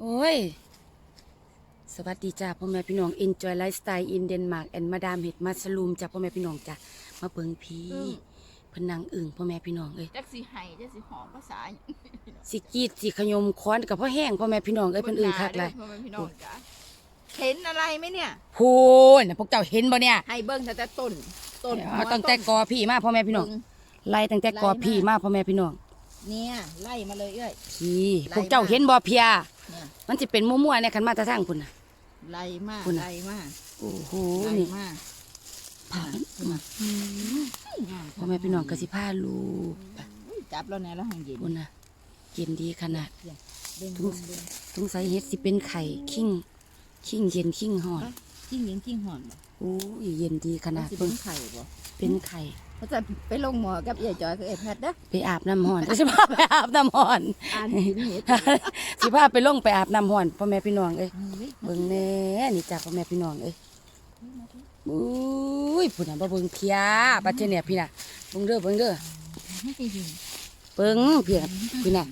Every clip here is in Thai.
โอ้ย สวัสดีจ้าพ่อแม่พี่น้อง Enjoy Lifestyle in Denmark and มาดามเห็ดมัสลูมจ้าพ่อแม่พี่น้องจ้ามาเบิ่งพีอึ้งเพนนังอึ่งพ่อแม่พี่น้องเอ้ยจักสิไห้จักสิหอมภาษาสิกรีดสิขยมค้อนกับพ่อแห้งพ่อแม่พี่น้องเอ้ยเพิ่นอึ่งคักเลยพ่อแม่พี่น้องจ้ะเห็นอะไรไหมเนี่ยพูนน่ะพวกเจ้าเห็นบ่เนี่ยให้เบิ้งแต่แต่ต้นต้นเอาตั้งแต่กอพี่มาพ่อแม่พี่น้องเบิ่งไล่ตั้งแต่กอพี่มาพ่อแม่พี่น้องเนี่ยไล่มาเลยเอ้ย พี่พวกเจ้าเห็นบ่เพีย เนี่ยมันสิเป็นมั่วๆเนี่ยคันมาแตะทางพุ่นน่ะ ไล่มากคุณน่ะไล่มากโอ้โหไล่นี่มากผ่ามันคุณน่ะงามพ่อแม่พี่น้องก็สิพาลูกไปอุ้ยจับแล้วเนี่ยแล้วหังเย็นพุ่นน่ะเย็นดีขนาดเบิ่งทุเบิ่กงเบิ่งสงสัยเฮ็ดสิเป็นไข่ขิงขิงเย็นขิงหอนจิ้งหญิงจิ้งหอนบ่โอ้ยเย็นดีขนาดสิเป็เพิ่นงไข่บ่เป็นไข่ เขาจะไปลงหมอกับเอ๋ยจอยกับเอ๋ยแพทย์เด้อไปอาบน้ำหอนสิพาไปอาบน้ำหอน อ่านกินเห็ดสิพาไปลงไปอาบน้ำหอนพ่อแม่พี่น้องเอ้ยนี่เบิ่งแน่นี่จ้าพ่อแม่พี่น้องเอ้ยอุ้ยพุ่นน่ะบ่เบิ่งเพียบัดเจเนี่ยพี่น่ะเบิ่งเด้อเบิ่งเด้อเบิ่งเพียพี่น่ะ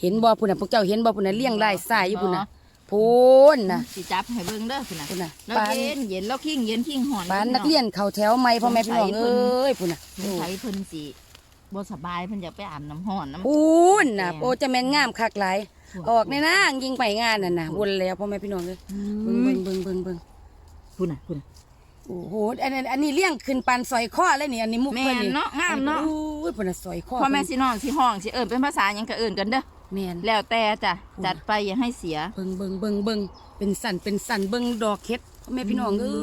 เห็นบ่พุ่นน่ะพวกเจ้าเห็นบ่พุ่นน่ะเลี้ยงลายสายอยู่พุ่นน่ะ พุ่นน่ะสิจับให้เบิ่งเด้อคุณน่ะพุ่นน่ะแล้วปานเย็นเย็นแล้วขิงเย็นขิงหอนปานนักเรียนเข้าแถวใหม่พ่อแม่พี่น้องเอ้ยพุ่นน่ะสงสัยเพิ่นสิบ่สบายเพิ่นอยากไปอาบน้ำห้อนน้ำพุ่นน่ะแดงโอ้จะแม่นงามคักหลายออกในนางยิงไปงานน่ะน่ะวนแล้วพ่อแม่พี่น้องเอ้ยเบิ่งเบิ่งเบิ่งเบิ่งเบิ่งคุณน่ะคุณน่ะโอ้โหอันนี้อันนี้เลี้ยงขึ้นปันซอยข้อเลยนี่อันนี้มุกแม่เพิ่นนนี่เนาะงามเนาะโอ้ยเพิ่นน่ะซอยข้อพ่อแม่เพิ่นสิน้องสิห้องสิเอิ้นเป็นภาษาหยังก็เอิ้นกันเด้อแม่น แล้วแต่จ้ะจัดไปอย่าให้เสียเบิ่งเบิ่งเบิ่งเบิ่งเป็นสันเป็นสันเบิ่งดอกเฮ็ดพ่อแม่พี่น้องเอ้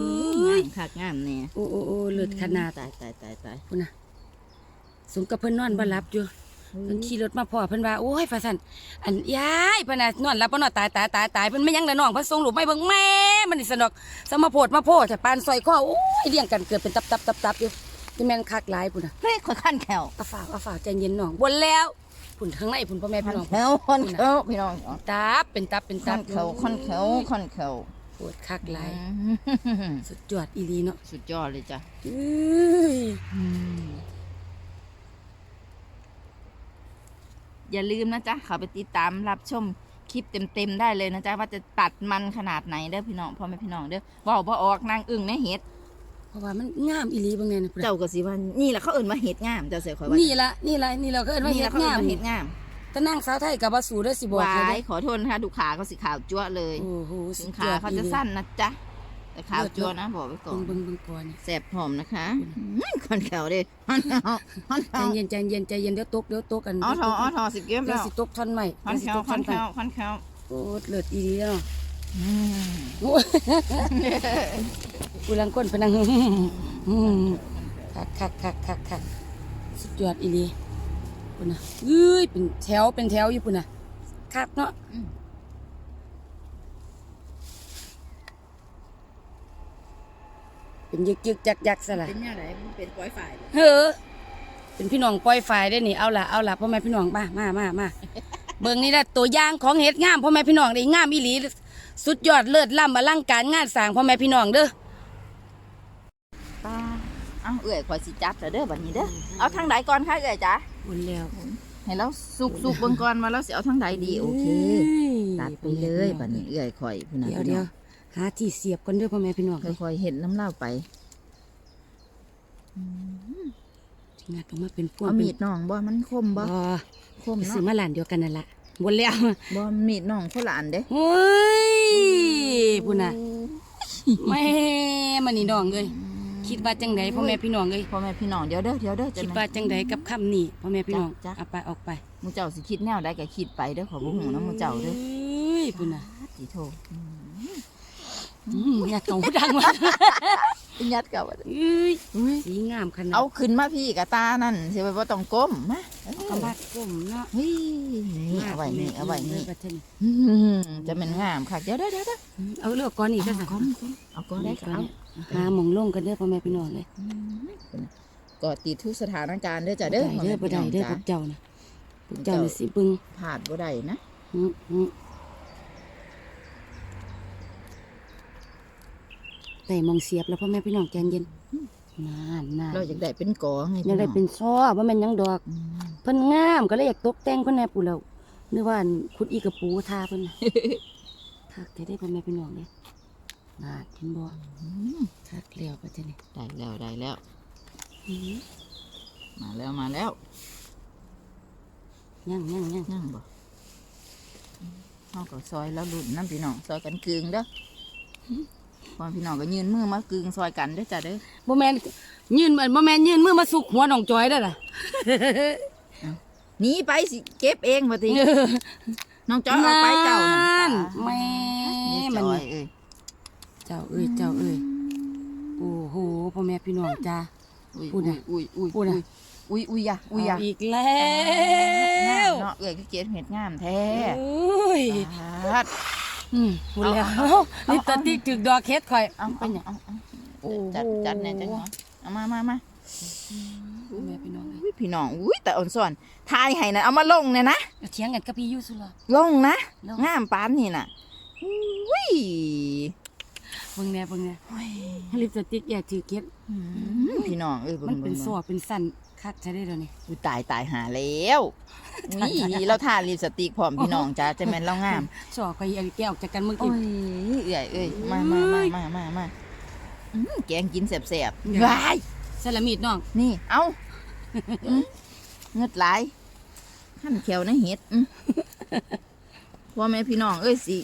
ยงามคักงามแน่โอ้โอ้โอ้เลิศขนาดตายตายตายตายพุ่นน่ะสมกับเพิ่นนอนบ่หลับอยู่ เพิ่นขี่รถมาพ่อเพิ่นว่าโอ้ยฟ้าสั่นอันยายเพิ่นน่ะนอนหลับบ่นอนตายตายตายตายเพิ่นไม่ยังละน้องเพิ่นส่งลูกไปเบิ่งแม่มันนี่สนอกสมาโพดมาโพดแต่ปานซอยข้อโอ้ยเลี้ยงกันเกิดเป็นตับตับตับตับอยู่ที่แม่นคักหลายพุ่นน่ะเฮ้ยข่อยคันแขวเอาฝากเอาฝากใจเย็นน้องบนแล้วพุ่นข้างในพุ่นพ่อแม่คัพี่นน้องแขวคันแขวพี่น้องตับเป็นตับเป็นคัตับนแขวคันแขวคันแขวปวดคักหลายอืมสุดยอดอีหลีเนาะสุดยอดเลยจ้ะอื้ย อ ย่าลืมนะจ๊ะเขาไปติดตามรับชมคลิปเต็มๆได้เลยนะจ๊ะว่าจะตัดมันขนาดไหนเด้อพี่น้องพ่อแม่พี่น้องเด้อเว่าบ่ออกนางอึ้งในเห็ดเพราะว่ามันงามอีหลีบางแน่นะพุ่นน่ะเจ้าก็สิว่านี่แหละเขาเอิ่นมาเห็ดงามเจ้าเสียข่อยว่านี่ละนี่ละนี่เราก็เอิ้นว่านี่เฮ็แหละดเขาเอิ่งานมมาเห็ดงามแต่นางสาวไทยกับว่าสู่ได้อสิบอกวาเลยยเด้อขอโทษนะคะดูขาเขาสีขาวจั๊วะเลยโอ้โหถึสุงดยขาอดเขาอีหจะลีสั้นนะจ๊ะ แต่ขาวจั๊วนะบอกไว้ก่อเบิ่นงเบิ่งเบิ่งก่อนนี่แสบหอมนะคะอืมคนแขวเด้ฮอนแขวฮอนใจแขวเย็นใจเย็นใจเย็นเดี๋ยวตกเดี๋ยวตกกันอ๋อทออ๋อทอสิเก็บเดี๋ยแล้ววสิตกท่อนใหม่ฮอนเดี๋ยวแขสิตกท่อนนวคแขใหม่วคอนแขวโอ้เลิศอีหลีเนาะอืมโอ้ยกูลังก้นพนังอืมคักคักคักคักคักสุดยอดอีหลีปุ่นน่ะเอ้ยเป็นแถวเป็นแถวอยู่ปุ่นน่ะคักเนาะ เป็นยึกยึกยักยักซะล่ะเป็นยังไงเป็นปล่อยฝ่ายเฮ้อเป็นพี่น้องปล่อยฝ่ายได้นี่เอาล่ะเอาล่ะพ่อแม่พี่น้องมามามามาเบิ่งนี่ละตัวอย่างของเห็ดงามพ่อแม่พี่น้องได้งามอีหลีสุดยอดเลิศล้ำอลังการงานสร้างพ่อแม่พี่น้องเด้อป้าเอาเอื่อยข่อยสิจับเด้อเด้อบัดนี้เด้อเอาทางใดก่อนคะเอื่อยจ้ะบุญแล้วให้เราสุกสุกเบิ่งก่อนว่าเราสิเอาทางใดดีโอเคตัดไปเลยบัดนี้เอื่อยข่อยพุ่นน่ะเดี๋ยวเดี๋ยว หาที่เสียบกันเด้อพ่อแม่พี่น้องค่อยๆเห็นน้ำเล่าไปงัดออกมาเป็นพวงเอาเป็นมีดน้องบ่ มันคมบ่บ่คมไปซื้อเนาะมาหลานเดียวกันนั่นล่ะบนแล้วบ่มีดน้องคนละอันเด้โอ้ยพุ่นน่ะแม่มันนี่น้องเอ้ยคิดว่าจังไดพ่อแม่พี่น้องเอ้ยพ่อแม่พี่น้องเดี๋ยวเด้อเดี๋ยวเด้อจะคิดว่าจังไดกับคำนี้พ่อแม่พี่น้องจ้ะเอาไปออกไปหมูเจ้าสิคิดแนวใดก็คิดไปเด้อขอบ่ฮู้นะหมูเจ้าเด้อเอ้ยพุ่นน่ะสิโท อืมอยากเก่าดังว่ะอิยัดกับเอ้ยสีงามขนาดเอาขึ้นมาพี่กับตานั่นสิไปบ่ต้องก้มมากำบัดก้มเนาะเฮ้ยนี่เอาไว้นี่เอาไว้นี่บัดเทนี่อืมจะเป็นงามค่ะเดี๋ยวเดี๋ยวเดี๋ยวเดี๋ยวเอาเลือกก่อนนี่ก็เอาสั่ก้มเอาก้มได้ก็เอาหาหมองลงกันเด้อพ่อแม่พี่น้องเลยก็ติดทุกสถานการณ์เด้อจ้ะเด้อเด้อบ่ได้เด้อพวกเจ้านะพวกเจ้าน่ะสิเบึงผาดบ่ได้นะ อืมอืม แต่มองเสียบแล้วพ่อแม่พี่น้องใจเย็นนานนานเราอยากได้เป็นกอไงอยากได้เป็นซ้อว่าแม่นหยังดอกอืมเพิ่นงามก็เลยอยากตกแต่งเพิ่นแน่ปู่แล้วนึกว่าอันคุณอีกระปูทาเพิ่นน่ะทักได้ได้พ่อแม่พี่น้องเด้น่าเห็นบ่อืมทักแล้วก็จะนี่ได้แล้วได้แล้วอื้อมาแล้วมาแล้วยังยังยังยังบ่เฮาก็ซอยแล้วรุ่นน้ำพี่น้องซอยกันกึงเด้อ พอพี่น้องก็ยืนมือมากึงซอยกันเด้อจ้ะเด้อบ่แม่นยืนบ่แม่นยืนมือมาสุกหัวน้องจอยได้อล่ะหนีไปสิเก็บเองบ่ติน้องจอยเอาไปเจ้านั่นั่นนแม่นี่มันจอยเอ้ยเจ้าเอ้ยเจ้าเอ้ยโอ้โหพ่อแม่พี่น้องจ้าอุ้ยพูดน่ะอุ้ยอุ้ยพูดน่ะอุ้ยอุ้ยอยะอุ้ยอยะเอาอีกแล้วเนาะเอ้ยคือเก็บเห็ดงามแท้โอ้ย ปาดอืมพูดแล้วเอานี่ตะติ๊กถึกดอกเฮ็ดข่อยเอาเป็เอานหยังเอาเอาโอ้โหจัดจัดแน่จังหวะเอามามามาพ่อแม่พี่น้องเอ้ยอุ้ยพี่น้องอุ้ยแต่อ่อนส่วนทายให้นะเอามาลงเนี่ยนะ เถียงกันกับพี่ยูสุล่ะลงนะลง งามปานนี่น่ะอุ้ยเบิ่งแน่เบิ่งแน่ลิปสติกอยากถือเก็บอืมพี่น้องเอ้ยบิ่งมันเป็นบิ่งซอเป็นสั้น คักใช้ได้เดี๋ยวนี้อุ้ยตายตายหาแล้วอุ้ยเราทาลิปสติกพร้อมพี่น้องจ้าจะแม่นเรางามซอข่อยเอาแก้วออกจากกันเมื่อโอ้กี้ยเอ้ยเอ้ยมามามามามามาอืมแกงกินแสบเดี๋ๆยวว้ายสละมีดน้องนี่เอาอืมเงืดไหลายขั้นแขวในะเห็ดอืมพ่อแม่พี่น้องเอ้ยสิ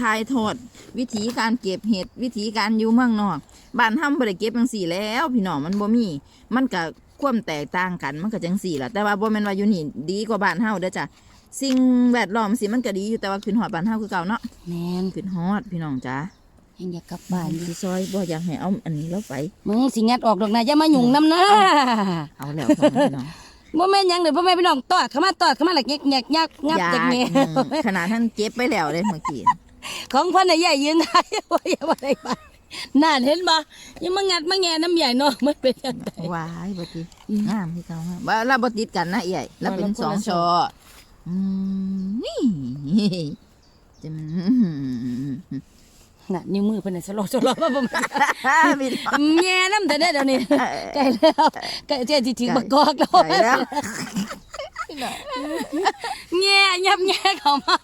ทายทอด วิธีการเก็บเห็ดวิธีการอยู่เมืองนอกบ้านทำบ่ได้เก็บจังสี่แล้ว พี่น้องมันบ่มี มันก็ ความแตกต่างกันมันก็จังสี่ล่ะแต่ว่าบ่แม่นว่าอยู่นี่ดีกว่าบ้านเฮาเด้อจ้ะสิ่งแวดล้อมสิมันก็ดีอยู่แต่ว่าขึ้นฮอดบ้านเฮาคือเก่าเนาะแมนขึ้นฮอดพี่น้องจ้ายังอยากกลับบ้านอยู่สิซอยบ่อยากให้เอาอันนี้แล้วไปมึงสิงัดออกดอกนะอย่ามาหยุ่งน้ำนะเอาแล้วพ่อแม่พี่น้องบ่แม่นหยังเด้อพ่อแม่พี่น้องตอดเข้ามาตอดเข้ามาหลักแงกแงกยักงับอย่าจากแม่อืมขนาดท่านเจ็บไปแล้วเลยเมื่อกี้ของเพิ่นน่ะใหญ่ยืนได้ว่าอย่าบ่ได้ไปนั่ นเห็นบ่ยังมางัดมาแงน้ำใหญ่น้องมันเป็นจังไดว้ายบ่ติงามที่เก่างามว่าเราบ่ติดกันนะเอ้ยเราเป็นเราคนสองละชออืมนี่จะมันน่ะนิ้วมือเพิ่นน่ะสโลว์สโลว์มาบ่มามีแง่น้ำแต่เด้อเดี๋ยวนี้ใกล้แล้วใกล้จะสิถึงบักกอกแล้ว ไปแล้ว แง่ยับแง่เข้ามา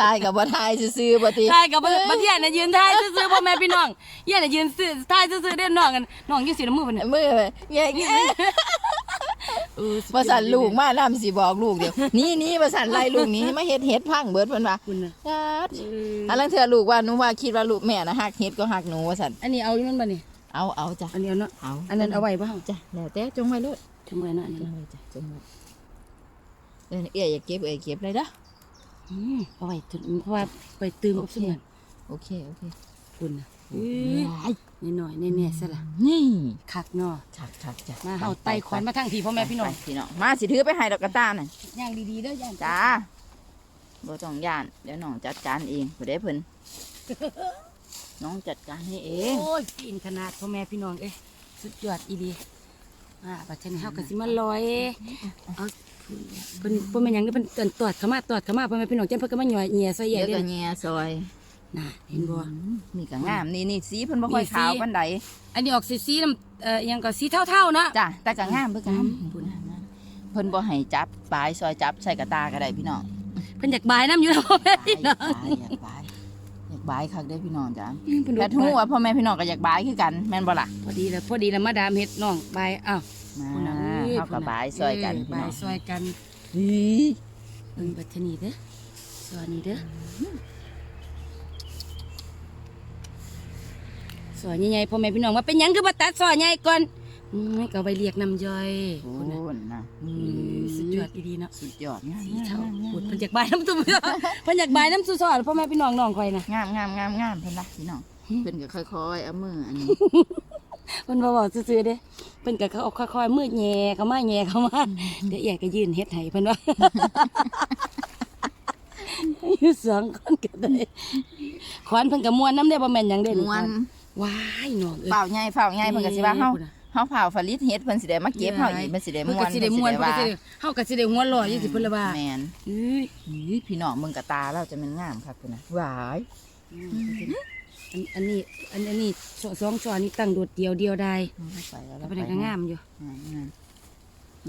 ทายกับบ่ทายซื่อๆบ่ติทายกับบัดเทียน่ะยืนทายซื่อๆพ่อแม่พี่น้องเยี่ยน่ะยืนซื่อทายซื่อๆเด้อน้องกันน้องอยู่สิน้ำมือเพิ่นน่ะมือไปแย่ๆเออบ่สั่นลูกมานํสิบอกลูกเดี๋ยวนี่นี่บ่สั่นไล่ลูกหนี้มาเฮ็ดเฮ็ดพังเบิดเพิ่นว่าคุณน่ะจัดเอออันนั้นเถื่อลูกว่าหนูว่าคิดว่าลูกแม่นะฮักเฮ็ดก็ฮักหนูว่าสั่นอันนี้เอาอยู่มันบ่นี่เอาเอาจ้ะอันนี้เอาเนาะเอาอันนั้นเอาไว้บ่เฮาจ้ะแล้วแต่จงไว้เลยทำไว้เนาะอันจนี้งไว้จ้ะจงไว้ เออเอ้ยอย่าเก็บเอ้ยเก็บเลยเด้ออืมเอาไว้ถึงเพราะว่าไปตื่มกับซุมนั้นโอเคโอเคคุณน่ะว้ายนี่หน่อยๆแน่ๆซะล่ะนี่คักเนาะชักชักจ้ะมาเฮาไต่ขอนมาทางพี่พ่อแม่พี่น้องไปพี่น้องมาสิถือไปให้ดอกกระตาน่ะย่างดีๆเด้อย่างจ้าบ่ต้องย่าน เดี๋ยวน้องจัดการเองบ่ได้เพิ่นน้องจัดการให้เองโอ้ยปีนขนาดพ่อแม่พี่น้องเอ้ยสุดยอดอีดีอ่าบัดนี้เฮาก็สิมาลอย เอา เพิ่นเพิ่นแม่นหยังเด้อเพิ่นเอิ้นตอดเข้ามาตอดเข้ามาพ่อแม่พี่น้องจังเพิ่นก็มาหย่อยเหยียใส่แย่เดี๋ยวเด้ก็อแง่ซอยน่ะเห็นบ่นี่ก็งามนี่นี่สีเพิ่นบ่ค่อยนี่สีขาวปานใดอันนี้ออกสีสีน้ำเอ่ออิหยังก็สีเท่าๆเนาะ จ้ะแต่ก็งามเพิ่นก็งามอืม เพิ่นบ่ให้จับปลายซอยจับใส่กระตาก็ได้พี่น้องเพิ่นอยากบายน้ำอยู่นะพ่อแม่พี่น้องอยากบายอยากบายคักได้อพี่น้องจ้ะอืมเพิ่นแต่ดูทูว่าพ่อแม่พี่น้องก็อยากบายคือกันแม่นบ่ล่ะพอดีแล้วพอดีแล้วมาดามเฮ็ดน้องบายอ้าว มาพุ่นน่ะอ้ เฮาก็บายซอยกันเพี่บาน้อยงซอยกันเฮ้ยเบิ่งบัดเทอนี้เด้อซอยนี้เด้อซอยใหญ่ๆพ่อแม่พี่น้องว่าเป็นหยังคือบ่ตัดซอยใหญ่ก่อนอืมก็เอาไปเรียกน้ำย่อยโอ้พุ่นน่ะนะอืมสุดยอดดีๆเนาะ สุดยอดงามสีเทาพุ่นเพิ่นอยากบายน้ำตุ้มเพิ่นอยากบายน้ำสู้ซอยพ่อแม่พี่น้องน้องข่อยน่ะงามงามงามงามเพิ่นนะพี่น้องเพิ่นก็ค่อยๆเอามืออันนี้ เพิ่นบ่บอกซื่อๆเด้เพิ่นก็เขาค่อยๆมืดแย่เข้ามาแย่เข้ามาเดี๋ยวใหญ่ก็ยืนเฮ็ดให้เพิ่นว่าอยู่สองคนก็ได้ขวานเพิ่นก็ม่วนน้ำได้บ่แม่นหยังเด้นี่ม่วนว้ายน้องเอ้ยเฝ้าใหญ่เฝ้าใหญ่เพิ่นก็สิว่าเฮาเฮาเฝ้าผลิตเฮ็ดเพิ่นสิได้มาเก็บเฮาอีกมันสิได้เพิ่นม่วก็นสิได้ม่วนเพิ่นว่าก็สิได้เฮาก็สิได้หัวเร้อยอยู่สิเพิ่นละว่าแม่นเอ้ยอุ้ยพี่น้องมึงกับตาเราจะเป็นงามครับคุณนะหวาย อันอันนี้อันอันนี้สสองช้อนนี่ตั้งโดดเดียวเดียวได้ไปแล้วแล้วเพิ่นก็งามอยู่งามงาม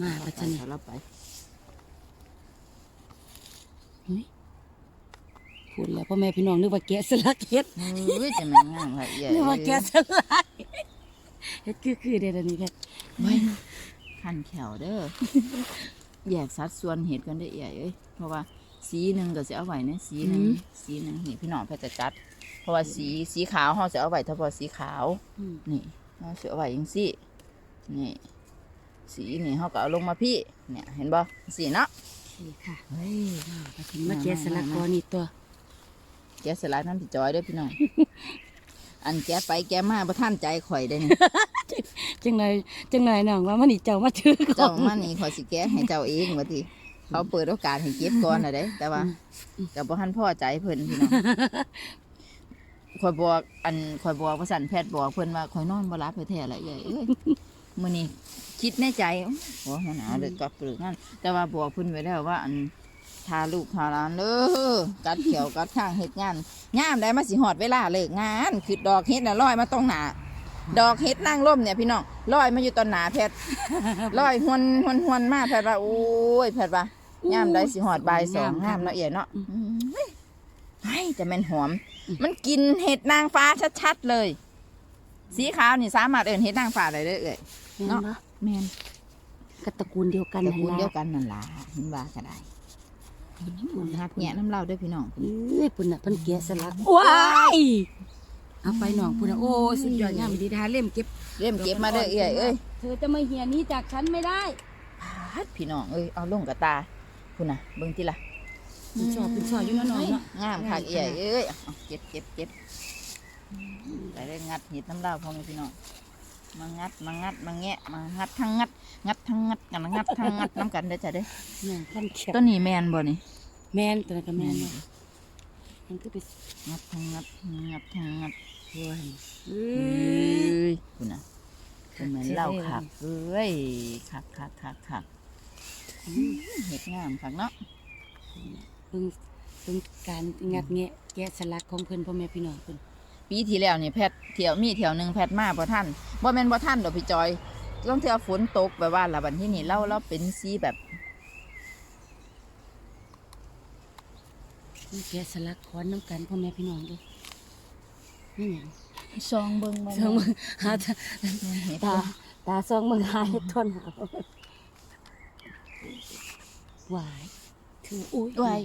มาไปบัดจันี้เราไปเฮ้ยพูดแล้วพ่อแม่พี่น้องนึกว่าแกะสลักเฮ็ดเฮ้ยจะแม่นงามค่ะเอี่ยนึกว่าแกะสลักเฮ็ดคือคือๆเด้อเดี๋ยวนี้แพทย์ไว้ขั้นแขวเด้อแยกสัดส่วนเห็ดกันได้อเอี่ยเอ้ยเพราะว่าสีหนึ่งก็จะเอาไว้ในสีหนึ่งสีหนึ่งนี่พี่น้องแพทย์จะจัด เพราะว่าสีสีขาวเขาจะเอาไว้เฉพาะสีขาว อืมนี่เราจะเอาไว้ยังสินี่ สีนี่เขาก็เอาลงมาพี่ เนี่ยเห็นบ่สีเนาะโอเคค่ะเฮ้ยมาถึงมาแกะสลักก่อนนี่ตัวแกะสลัดน้ำพี่จอยเด้วยพี่น้อง อันแกะไปแกะมาประท่านใจข่อยได้นี่ จังไรจังไรน้องว่ามันนี่เจ้ามาถือก่อเจ้านมานี่ข่อยสิแกะให้เจ้าเองว่าทีเขาเปิดโอกาสให้เก็บก่อนน่ะเด้แต่ว่ากับบ่ทันพ่อใจเพิ่นพี่น้อง ข่อยบอกอันข่อยบอกว่าสันแพทย์บอกเพิ่นว่าข่อยนอนบ่หลับแท้ๆละเอ้ยเอ้ยมื้อนี้คิดในใจโอ้มันเอาเลยกับปรึกนั่นแต่ว่าบอกเพิ่นไว้แล้วว่าอันทาลูกทาหลานเด้อกัดเขียวกัดข้างเฮ็ดงานยามได้มาสิฮอดเวลาเลิกงานคือดอกเฮ็ดน่ะลอยมาตรงหน้าดอกเฮ็ดนางร่มเนี่ยพี่น้องลอยมาอยู่ตอนหน้าแพทย์ลอยหวนหวนหวนมาแพทย์ว่าโอ้ยแพทย์ว่าย่ามได้สิหอดบายสองงามเนาะเอียเนาะอืมเฮ้ยเฮ้ยจะแม่นหอม มันกินเห็ดนางฟ้าชัดๆเลย สีขาวนี่สามารถเอิ้นเห็ดนางฟ้าได้เลยเอ่ยเนาะเนาะแม่นก็ตระกูลเดียวกันตระนั่นกูลล่ะเดียวกันนั่นล่ะเห็นว่าก็ได้หักแงะน้ำเหล่าด้วยพี่น้องเอ้ยปุ่นน่ะเพิ่นแกะสลักว้ายเอาไปน้องปุ่นน่ะโอ้ยสุดยอดงามดีทาเล่มเก็บเริ่มเก็บมาเด้อเอ้ยเอ้ยเธอจะมาเหียหนี้จากฉันไม่ได้พัดพี่น้องเอ้ยเอาลงกับตาคุณน่ะเบิ่งติล่ะ เป็นชอบเป็นชอบอยู่เนาะน้องเนาะงามคักเอ้ยเอ้ยเอาเก็บเก็บเก็บไปได้งัดเห็ดน้ำเหล่าพ่อแม่พี่น้องมางัดมางัดมาแงะมางัดทั้งงัด งัดทั้งงัดกันงัดทั้งงัดน้ำกันเด้อจ้ะเด้อเนี่ยขั้นเขียวต้นนี้แมนบ่นี่แม่นตัวนั้นก็แม่นเนาะมันคือไปงัดทั้งงัดงัดทั้งงัดสวนเอ้เอ้ยยคุณน่ะเป็นเหมือนเหล่าคักเอ้ยคักคักคักคักอืมเห็ดงามคักเนาะเพิ่งเพิ่งการงัดแงะแกะสลักของเพิ่นพ่อแม่พี่น้องเพิ่นปีที่แล้วนี่แพทย์เที่ยวมีเที่ยวหนึ่งแพทย์มาบ่ท่านบ่แม่นบ่ท่านดอกพี่จอยต้องเที่ยวฝนตกแบบว่าละบัดที่นี่เราเราเป็นสีแบบแกะสลักขอนน้ำกันพ่อแม่พี่น้องเด้อนี่หยังซองเบิ่งบ่ซองมึงหาตาเห็ดตาตาซองมึงหาเฮ็ดทนหาหวายถืออุ้ย ไว้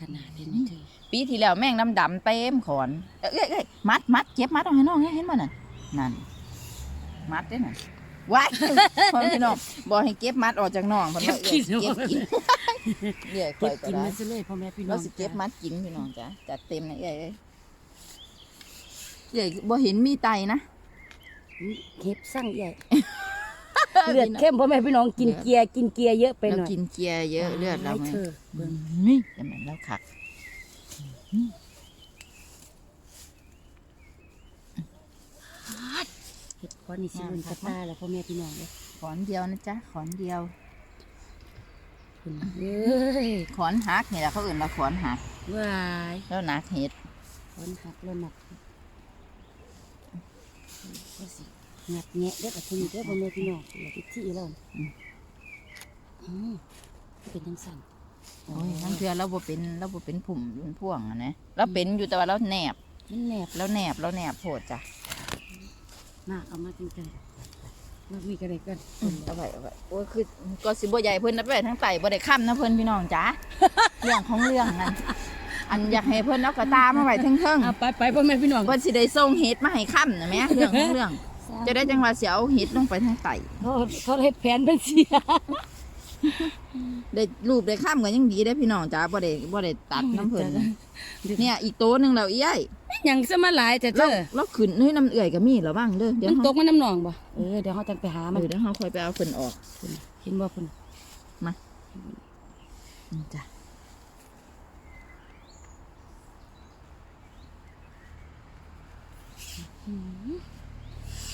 ขนาดนี้นี่เธอปีที่แล้วแม่งน้ำดำเต็มขอนเอ้ยเอ้ยเอ้ยมัดมัดเก็บมัดเอาให้น้องเห็นบ่นั่นนั่นมัดเด้นั่นว้ายพ่อพี่น้องบอกให้เก็บมัดออกจากน้องเพิ่นว่าเอ้ยเก็บกินเดี๋ยวค่เก็อบยก็กินได้มาซะเลยพ่อแม่พี่น้อเรางสิเก็บมัดกินพี่น้องจ้ะจัดเต็มนะเอ้ยเอ้ยเอ้ยบ่เห็นมีไตนะเก็บสั่งใหญ่ เลือดเข้มพ่อแม่พี่น้องกินเกียร์กินเกียร์เยอะไปเราหน่อยกินเกียร์เยอะเลือดเราให้ไหมเธอเบิ่งนี่แต่แม่นเราขักเห็ดก้อนนี่สิลุนกระตาแล้วพ่อแม่พี่น้องเลยขอนเดียวนะจ๊ะขอนเดียว คุณเอ้ยขอนหักนี่แหละเขาอื่นเราขอนหักวายแล้วหนักเห็ดก้อนหักแล้วหนักก็สิ งัดแงะเด้อกับทีนี้เด้อพ่อแม่พี่น้องเหลือที่ที่แล้วอืมเป็นจังสั่นโอ้ยทั้งเทือเราบ่เป็นเราบ่เป็นผุ่มเป็นพ่วงอะนะเราเป็นอยู่แต่ว่าเราแนบมันแนบเราแนบเราแนบโพดจ้ะมาเอามาจริงๆมามีกันเลยกันเอาไว้เอาไว้โอ้ยคือก็สิบ่ใหญ่เพิ่นนับไว้ทั้งไตบ่ได้ค้ำนะเพิ่นพี่น้องจ้ะเรื่องของเรื่องนั่นอันอยากให้เพิ่นเอากระตามาไว้เทิงๆเอาไปไปพ่อแม่พี่น้องเพิ่นสิได้ส่งเห็ดมาให้ค่ำนะแม่เรื่องของเรื่อง จะได้จังว่าสิเอาเห็ดลงไปทางไตเขาเขาเฮ็ดแผนเป็นเสียได้รูปได้ค่ำก็ยังดีได้อพี่น้องจ้าบ่ได้บ่ได้ตัดน้ำเพิ่นเนี่ยอีกโตวหนึงแล้วอีไอ้หยังซะมาหลายแต่เธเราอเราขึ้นให้น้ำเอื่อยก็มีระวังเด้อเดี๋ยวมันเฮาตกมันน้ำหนองบ่เออเดี๋ยวเขาจังไปหาเอมันอเดี๋ยวเฮาค่อยไปเอาเพิ่นออกเห็นบ่พุ่นอืมจ้ะ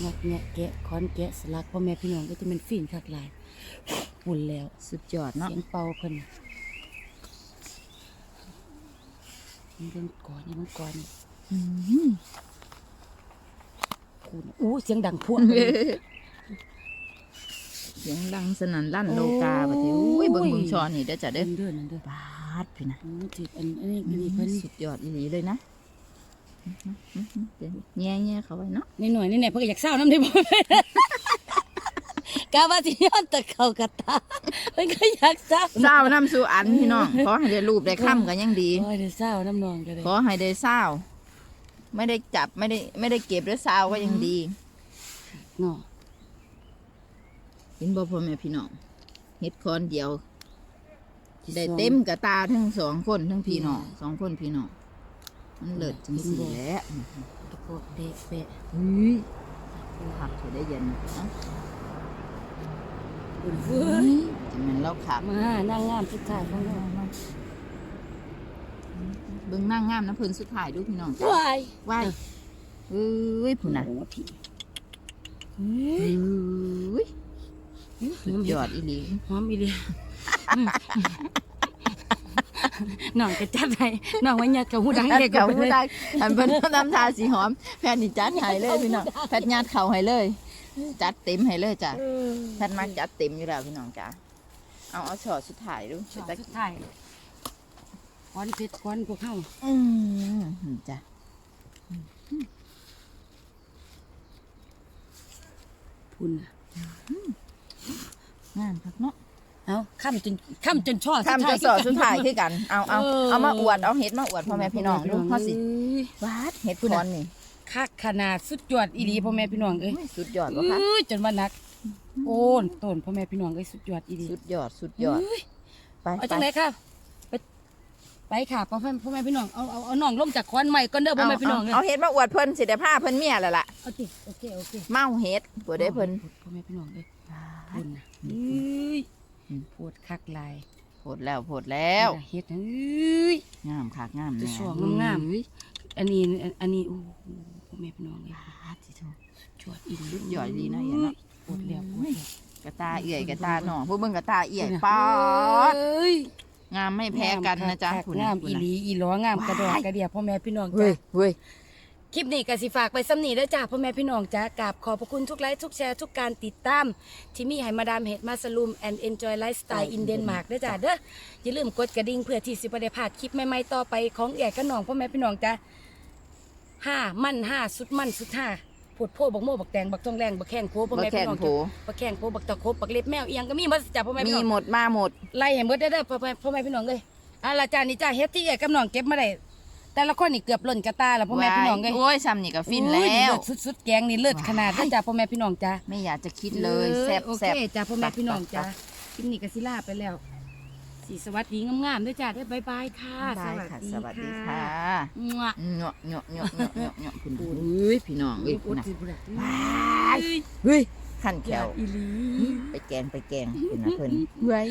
งอกแงะแกะคอนแกะสลักพ่อแม่พี่น้องก็จะเป็นฟินคักหลายปุ่นแล้วสุดยอดเนาะเสียงเป่าเพิ่นมันเรื่องก่อนนี่มันก่อนนี่อืมคุณอู้เสียงดังพวกเสียงดังสนั่นลั่นโลกาบัดนี้อุ้ยเบิ่งเบิ่งช้อนนี่เด้อจ้ะเด้เด้ออเด้อนั่นเด้อปาดพี่นะอืมจิตอันอันนี้อันนี้เพิ่นสุดยอดอีหลีเลยนะ แง่แง่เขาไว้เนาะนิดหน่อยนี่แหละเพิ่นก็อยากเศร้าน้ำได้บ่กะว่าสิย้อนตะเขากะตาเพิ่นก็อยากเศร้าเศร้าน้ำสู่อันพี่น้องขอให้ได้รูปได้ค่ำกันยังดีโอ้ยได้เศร้าน้ำนองก็ได้ขอให้ได้เศร้าไม่ได้จับไม่ได้ไม่ได้เก็บด้วเศร้าก็ยังดีเนาะเห็นบ่พ่อแม่พี่น้องเฮ็ดคอนเดียวได้เต็มกระตาทั้งสองคนทั้งพี่น้องสองคนพี่น้อง มันเลิศจังสี่แหล้วตะโกะเด็กเปะเฮ้ยผักเธอได้เย็นนะเอ้าเพิ่นเฮ้ยจะมันเล่าขับมานางงามสุดท้ายของเราเบิ่งนั่งงามนะเพิ่นสุดท้ายดูพี่น้องจ้ะวายว้ายเอ้ยพุ่นน่ะโอ้พี่เอ้ยสุดยอดอีหลี หอมอีหลี น้องก็จัดให้น้องว่าอยากกับหูดังเด็กเก่าไปผู้เลยใดอันเพิ่นทำทาสีหอม แพทย์นี่จัดให้เลยพี่น้องแพทย์ญาติเข่าให้เลย จัดเต็มให้เลยจ้ะเออแพทย์มักจัดเต็มอยู่แล้วพี่น้องจ้ะเอาเอาช็อตสุดท้ายดูช็อตตะสุดท้ายก้อนเพชรก้อนพวกเข้าอืมนี่จ้ะพุ่นน่ะงามคักเนาะ เอาข้ามจนข้ามจนช่อทำจะสอดสุดท้ายคือกัน เอาเอาเออเอามาอวด เอาเห็ดมาอวดพ่อแม่พี่น้องดูพ่อสิเอ้ยวาดเห็ดคอนนี่คักขนาดสุดยอดอีหลีพ่อแม่พี่น้องเอ้ยสุดยอดวะคะเอ้ยจนว่านัก โอ้นต้นพ่อแม่พี่น้องเอ้ยสุดยอดอีหลีสุดยอดสุดยอดเอ้ยไปเอาไปจังไหนค่ะไปไปค่ะพ่อแม่พ่อแม่พี่น้องเอาเอาเอาน้องลงจากควันใหม่ก่อนเด้อพ่อเอาแม่พี่น้องเลยเอาเห็ดมาอวดเพิ่นสิได้ผ้าเพิ่นเมียแล้วล่ะเอาติโอเคโอเคเมาเห็ดปวดได้เพิ่นพ่อแม่พี่น้องเลยพุ่นน่ะเอ้ ยปวดคักลายโพดแล้วโพดแล้วเฮ็ดเอ้ยงามคักงามแน่ช่วงงามๆอันนี้อันนี้โอ้โหแม่พี่น้องเลยวาดสิโทจวดอีหลีสุดยอดดีนะเห็นเนาะปวดแล้วปวดแล้วกระตาเอื่อยกระตาหนองผู้เบิ่งกระตาเอื่อยป๊อดงามไม่แพ้กันนะจ๊ะคุณงามอีหลีอีหลองามกระดอกกระเดียพ่อแม่พี่น้องจ้ะเฮ้ย คลิปนี้ก็สิฝากไปซ้ำนีแล้วจ้าพ่อแม่พี่น้องจ้ากราบขอบพระคุณทุกไลค์ทุกแชร์ทุกการติดตาม ที่มีให้มาดามเห็ดมาสลูม and enjoy lifestyle in Denmark ด้วยจ้าเด้ออย่าลืมกดกระดิ่งเพื่อที่สิบ่ได้พลาดคลิปใหม่ๆต่อไปของแก่กับน้องพ่อแม่พี่น้องจ้าห้ามั่นห้าสุดมั่นสุดห้าผดโพบักโม่บักแตงบักทองแรงบักแข้งโพพ่อบ่แม่แข่พี่งน้องโผจ้ะบักแข้งโพบักตะครบบักเล็บแมวเอียงก็มีหมาจ้าพ่อแม่มีพี่น้องหมดมาหมดไล่ให้หมดได้อเด้อพ่อแม่พ่อแม่พี่น้องเลยอะละจ้านี่จ้าเฮ็ดที่แก่กับน้องเก็บมาได้ แต่ละคนนี่เกือบล้นกระตาแล้วพ่อแม่พี่น้องเลยโอ้ยซ้ำนี่ก็ฟินแล้อุ้ยวเลิศสุดๆแกงนี่เลิศขนาดนั้นจ้าพ่อแม่พี่น้องจ้าไม่อยากจะคิดเลยแซ่บโอแซ่บเคจ้าพ่อแม่พี่น้องจ้าไปคลิปนี้ก็สิลาไปแล้วสีสวัสดีงามๆด้วยจ้าด้วยบายบายค่ะ ได้ค่ะ สวัสดีค่ะมั่วเนาะเนาะเนาะเนาะเนาะเนาะคุณเฮ้ยพี่น้องเอ้ยอุคุณดน่ะสิบุระว้ายเฮ้ยขั้นแขแก้ววอีหลี ไปแกงไปแกงคุณนะเพิ่นเฮ้ย